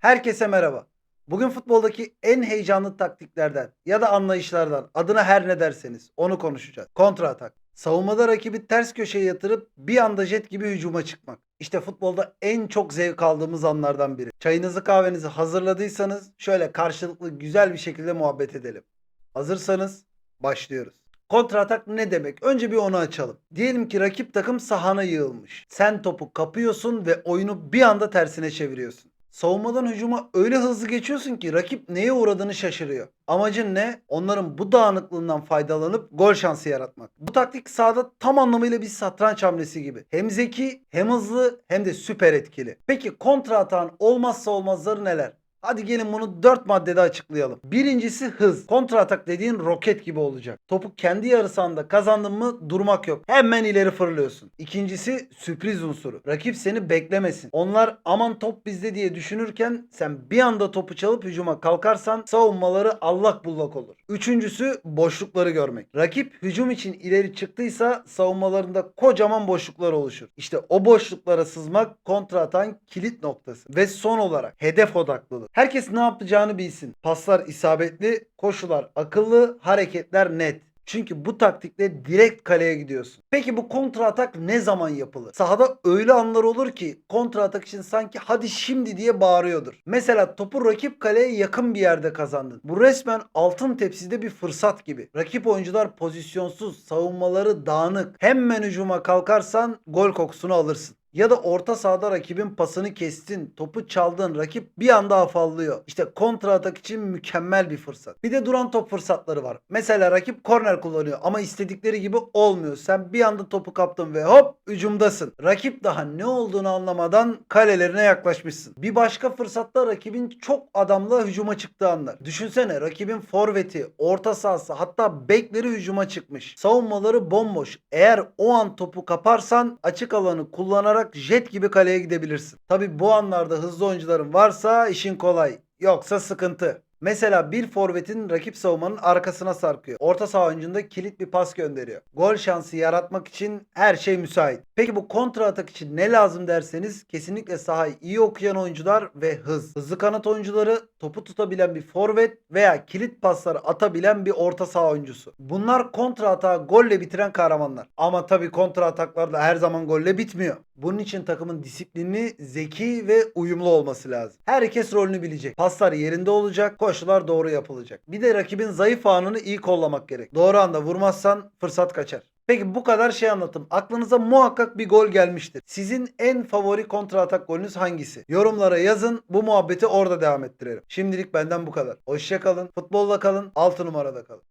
Herkese merhaba. Bugün futboldaki en heyecanlı taktiklerden ya da anlayışlardan adına her ne derseniz onu konuşacağız. Kontra atak. Savunmada rakibi ters köşeye yatırıp bir anda jet gibi hücuma çıkmak. İşte futbolda en çok zevk aldığımız anlardan biri. Çayınızı kahvenizi hazırladıysanız şöyle karşılıklı güzel bir şekilde muhabbet edelim. Hazırsanız başlıyoruz. Kontra atak ne demek? Önce bir onu açalım. Diyelim ki rakip takım sahana yığılmış. Sen topu kapıyorsun ve oyunu bir anda tersine çeviriyorsun. Savunmadan hücuma öyle hızlı geçiyorsun ki rakip neye uğradığını şaşırıyor. Amacın ne? Onların bu dağınıklığından faydalanıp gol şansı yaratmak. Bu taktik sahada tam anlamıyla bir satranç hamlesi gibi. Hem zeki, hem hızlı, hem de süper etkili. Peki kontra atağın olmazsa olmazları neler? Hadi gelin bunu 4 maddede açıklayalım. Birincisi hız. Kontra atak dediğin roket gibi olacak. Topu kendi yarı sahanda kazandın mı durmak yok. Hemen ileri fırlıyorsun. İkincisi sürpriz unsuru. Rakip seni beklemesin. Onlar aman top bizde diye düşünürken sen bir anda topu çalıp hücuma kalkarsan savunmaları allak bullak olur. Üçüncüsü boşlukları görmek. Rakip hücum için ileri çıktıysa savunmalarında kocaman boşluklar oluşur. İşte o boşluklara sızmak kontra atan kilit noktası. Ve son olarak hedef odaklılık. Herkes ne yapacağını bilsin. Paslar isabetli, koşular akıllı, hareketler net. Çünkü bu taktikle direkt kaleye gidiyorsun. Peki bu kontra atak ne zaman yapılır? Sahada öyle anlar olur ki kontra atak için sanki hadi şimdi diye bağırıyordur. Mesela topu rakip kaleye yakın bir yerde kazandın. Bu resmen altın tepside bir fırsat gibi. Rakip oyuncular pozisyonsuz, savunmaları dağınık. Hemen hücuma kalkarsan gol kokusunu alırsın. Ya da orta sahada rakibin pasını kestin, topu çaldın, rakip bir anda afallıyor. İşte kontra atak için mükemmel bir fırsat. Bir de duran top fırsatları var. Mesela rakip korner kullanıyor ama istedikleri gibi olmuyor. Sen bir anda topu kaptın ve hop hücumdasın. Rakip daha ne olduğunu anlamadan kalelerine yaklaşmışsın. Bir başka fırsatta rakibin çok adamla hücuma çıktığı anlar. Düşünsene rakibin forveti, orta sahası hatta bekleri hücuma çıkmış. Savunmaları bomboş. Eğer o an topu kaparsan açık alanı kullanarak jet gibi kaleye gidebilirsin. Tabi bu anlarda hızlı oyuncuların varsa işin kolay. Yoksa sıkıntı. Mesela bir forvetin rakip savunmanın arkasına sarkıyor. Orta saha oyuncunda kilit bir pas gönderiyor. Gol şansı yaratmak için her şey müsait. Peki bu kontra atak için ne lazım derseniz kesinlikle sahayı iyi okuyan oyuncular ve hız. Hızlı kanat oyuncuları, topu tutabilen bir forvet veya kilit pasları atabilen bir orta saha oyuncusu. Bunlar kontra atağı golle bitiren kahramanlar. Ama tabii kontra ataklar da her zaman golle bitmiyor. Bunun için takımın disiplinli, zeki ve uyumlu olması lazım. Herkes rolünü bilecek. Paslar yerinde olacak, koşular doğru yapılacak. Bir de rakibin zayıf anını iyi kollamak gerek. Doğru anda vurmazsan fırsat kaçar. Peki bu kadar şey anlattım. Aklınıza muhakkak bir gol gelmiştir. Sizin en favori kontra atak golünüz hangisi? Yorumlara yazın. Bu muhabbeti orada devam ettirelim. Şimdilik benden bu kadar. Hoşçakalın. Futbolla kalın. 6 numarada kalın.